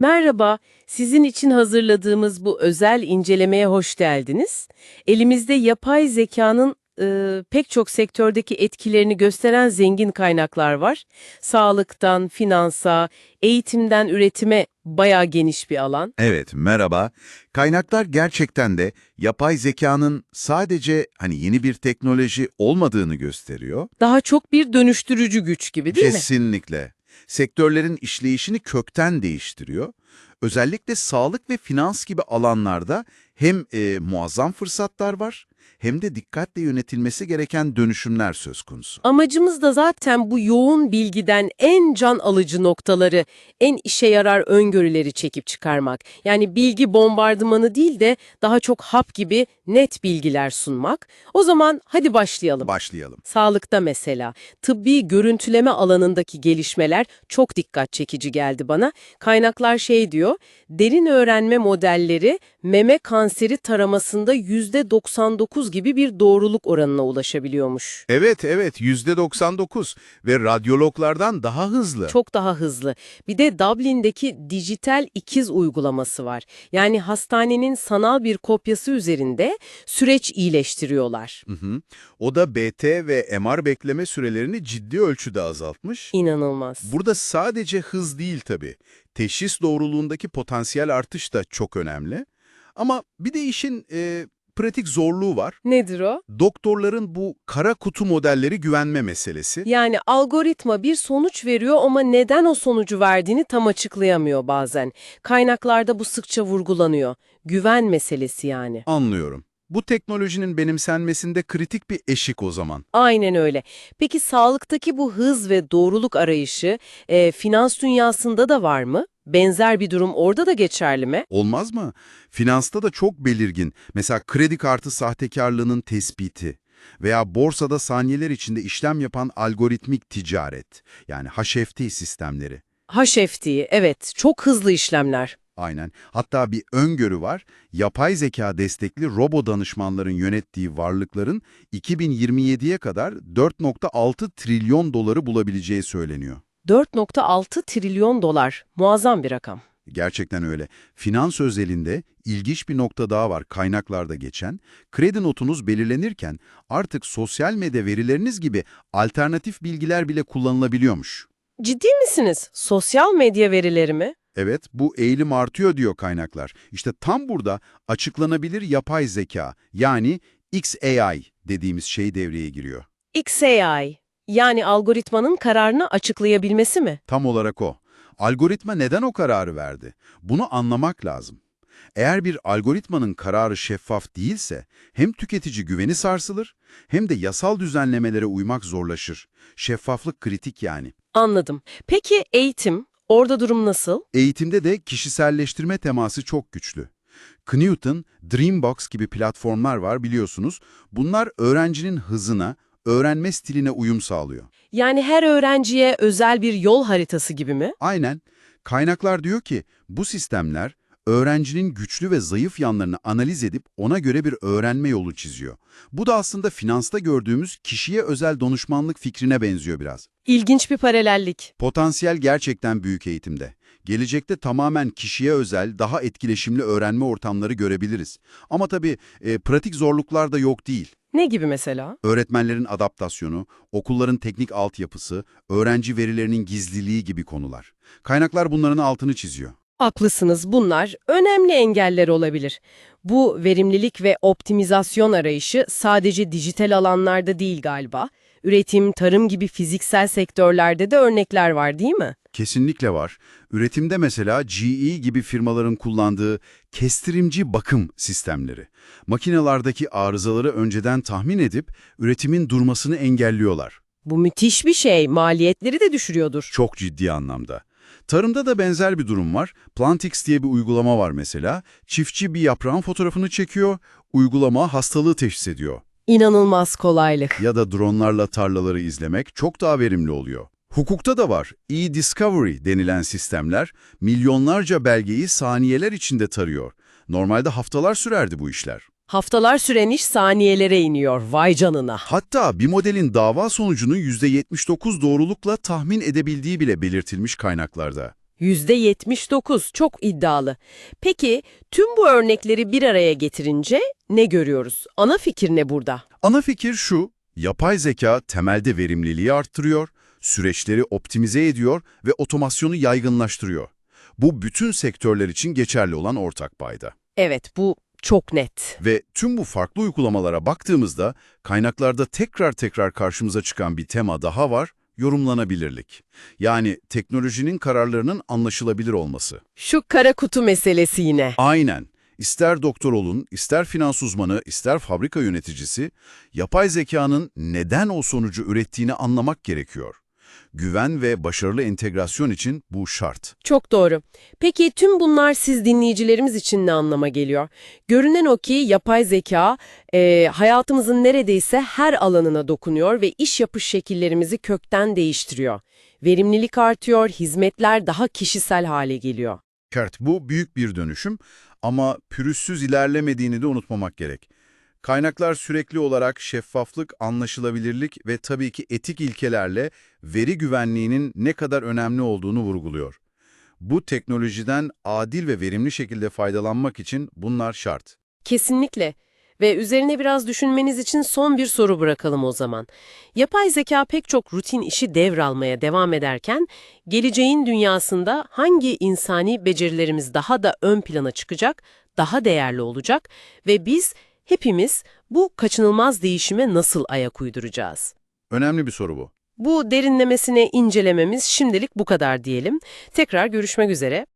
Merhaba, sizin için hazırladığımız bu özel incelemeye hoş geldiniz. Elimizde yapay zekanın e, pek çok sektördeki etkilerini gösteren zengin kaynaklar var. Sağlıktan, finansa, eğitimden üretime bayağı geniş bir alan. Evet, merhaba. Kaynaklar gerçekten de yapay zekanın sadece hani yeni bir teknoloji olmadığını gösteriyor. Daha çok bir dönüştürücü güç gibi değil mi? Kesinlikle. Sektörlerin işleyişini kökten değiştiriyor. Özellikle sağlık ve finans gibi alanlarda hem e, muazzam fırsatlar var hem de dikkatle yönetilmesi gereken dönüşümler söz konusu. Amacımız da zaten bu yoğun bilgiden en can alıcı noktaları, en işe yarar öngörüleri çekip çıkarmak. Yani bilgi bombardımanı değil de daha çok hap gibi net bilgiler sunmak. O zaman hadi başlayalım. Başlayalım. Sağlıkta mesela tıbbi görüntüleme alanındaki gelişmeler çok dikkat çekici geldi bana. Kaynaklar şey diyor, derin öğrenme modelleri meme kanseri taramasında %99 gibi bir doğruluk oranına ulaşabiliyormuş. Evet, evet %99 ve radyologlardan daha hızlı. Çok daha hızlı. Bir de Dublin'deki dijital ikiz uygulaması var. Yani hastanenin sanal bir kopyası üzerinde süreç iyileştiriyorlar. Hı hı. O da BT ve MR bekleme sürelerini ciddi ölçüde azaltmış. İnanılmaz. Burada sadece hız değil tabii. Teşhis doğruluğundaki potansiyel artış da çok önemli. Ama bir de işin e, pratik zorluğu var. Nedir o? Doktorların bu kara kutu modelleri güvenme meselesi. Yani algoritma bir sonuç veriyor ama neden o sonucu verdiğini tam açıklayamıyor bazen. Kaynaklarda bu sıkça vurgulanıyor. Güven meselesi yani. Anlıyorum. Bu teknolojinin benimsenmesinde kritik bir eşik o zaman. Aynen öyle. Peki sağlıktaki bu hız ve doğruluk arayışı e, finans dünyasında da var mı? Benzer bir durum orada da geçerli mi? Olmaz mı? Finansta da çok belirgin. Mesela kredi kartı sahtekarlığının tespiti veya borsada saniyeler içinde işlem yapan algoritmik ticaret, yani HFT sistemleri. HFT, evet çok hızlı işlemler. Aynen. Hatta bir öngörü var. Yapay zeka destekli robo danışmanların yönettiği varlıkların 2027'ye kadar 4.6 trilyon doları bulabileceği söyleniyor. 4.6 trilyon dolar. Muazzam bir rakam. Gerçekten öyle. Finans özelinde ilginç bir nokta daha var kaynaklarda geçen. Kredi notunuz belirlenirken artık sosyal medya verileriniz gibi alternatif bilgiler bile kullanılabiliyormuş. Ciddi misiniz? Sosyal medya verileri mi? Evet, bu eğilim artıyor diyor kaynaklar. İşte tam burada açıklanabilir yapay zeka yani XAI dediğimiz şey devreye giriyor. XAI, yani algoritmanın kararını açıklayabilmesi mi? Tam olarak o. Algoritma neden o kararı verdi? Bunu anlamak lazım. Eğer bir algoritmanın kararı şeffaf değilse hem tüketici güveni sarsılır hem de yasal düzenlemelere uymak zorlaşır. Şeffaflık kritik yani. Anladım. Peki eğitim? Orada durum nasıl? Eğitimde de kişiselleştirme teması çok güçlü. Knewton, Dreambox gibi platformlar var biliyorsunuz. Bunlar öğrencinin hızına, öğrenme stiline uyum sağlıyor. Yani her öğrenciye özel bir yol haritası gibi mi? Aynen. Kaynaklar diyor ki bu sistemler öğrencinin güçlü ve zayıf yanlarını analiz edip ona göre bir öğrenme yolu çiziyor. Bu da aslında finansta gördüğümüz kişiye özel danışmanlık fikrine benziyor biraz. İlginç bir paralellik. Potansiyel gerçekten büyük eğitimde. Gelecekte tamamen kişiye özel, daha etkileşimli öğrenme ortamları görebiliriz. Ama tabii e, pratik zorluklar da yok değil. Ne gibi mesela? Öğretmenlerin adaptasyonu, okulların teknik altyapısı, öğrenci verilerinin gizliliği gibi konular. Kaynaklar bunların altını çiziyor. Haklısınız bunlar önemli engeller olabilir. Bu verimlilik ve optimizasyon arayışı sadece dijital alanlarda değil galiba. Üretim, tarım gibi fiziksel sektörlerde de örnekler var değil mi? Kesinlikle var. Üretimde mesela GE gibi firmaların kullandığı kestirimci bakım sistemleri. Makinelerdeki arızaları önceden tahmin edip üretimin durmasını engelliyorlar. Bu müthiş bir şey, maliyetleri de düşürüyordur. Çok ciddi anlamda. Tarımda da benzer bir durum var. Plantix diye bir uygulama var mesela. Çiftçi bir yaprağın fotoğrafını çekiyor, uygulama hastalığı teşhis ediyor. İnanılmaz kolaylık. Ya da dronlarla tarlaları izlemek çok daha verimli oluyor. Hukukta da var. E-Discovery denilen sistemler milyonlarca belgeyi saniyeler içinde tarıyor. Normalde haftalar sürerdi bu işler. Haftalar süren iş saniyelere iniyor, vay canına. Hatta bir modelin dava sonucunu %79 doğrulukla tahmin edebildiği bile belirtilmiş kaynaklarda. %79 çok iddialı. Peki tüm bu örnekleri bir araya getirince ne görüyoruz? Ana fikir ne burada? Ana fikir şu, yapay zeka temelde verimliliği arttırıyor, süreçleri optimize ediyor ve otomasyonu yaygınlaştırıyor. Bu bütün sektörler için geçerli olan ortak payda. Evet bu çok net. Ve tüm bu farklı uygulamalara baktığımızda kaynaklarda tekrar tekrar karşımıza çıkan bir tema daha var, yorumlanabilirlik. Yani teknolojinin kararlarının anlaşılabilir olması. Şu kara kutu meselesi yine. Aynen. İster doktor olun, ister finans uzmanı, ister fabrika yöneticisi, yapay zekanın neden o sonucu ürettiğini anlamak gerekiyor. Güven ve başarılı entegrasyon için bu şart. Çok doğru. Peki tüm bunlar siz dinleyicilerimiz için ne anlama geliyor? Görünen o ki yapay zeka e, hayatımızın neredeyse her alanına dokunuyor ve iş yapış şekillerimizi kökten değiştiriyor. Verimlilik artıyor, hizmetler daha kişisel hale geliyor. Kert, bu büyük bir dönüşüm ama pürüzsüz ilerlemediğini de unutmamak gerek. Kaynaklar sürekli olarak şeffaflık, anlaşılabilirlik ve tabii ki etik ilkelerle veri güvenliğinin ne kadar önemli olduğunu vurguluyor. Bu teknolojiden adil ve verimli şekilde faydalanmak için bunlar şart. Kesinlikle. Ve üzerine biraz düşünmeniz için son bir soru bırakalım o zaman. Yapay zeka pek çok rutin işi devralmaya devam ederken, geleceğin dünyasında hangi insani becerilerimiz daha da ön plana çıkacak, daha değerli olacak ve biz hepimiz bu kaçınılmaz değişime nasıl ayak uyduracağız? Önemli bir soru bu. Bu derinlemesine incelememiz şimdilik bu kadar diyelim. Tekrar görüşmek üzere.